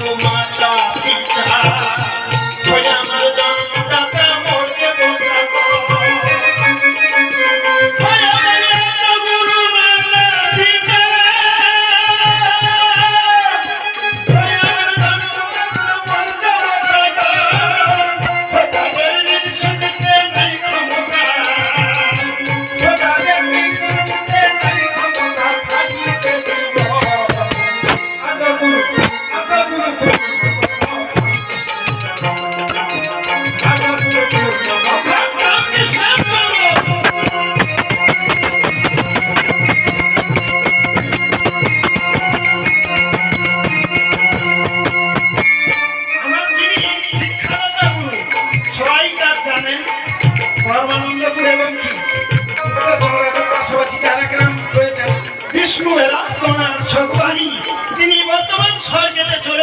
Thank you. Vishnu রাজকুমার সকুমারী তিনি বর্তমান স্বর্গেতে চলে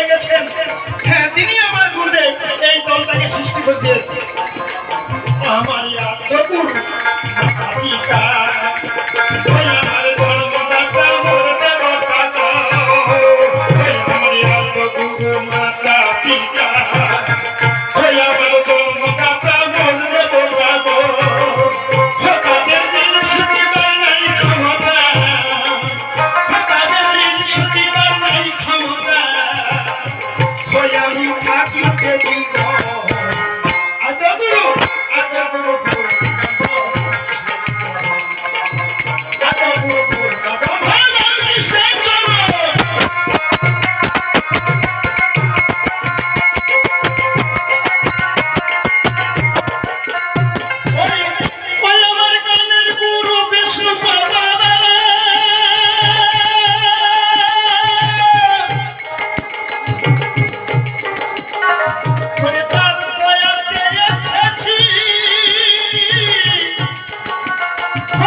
রাখিতে দিল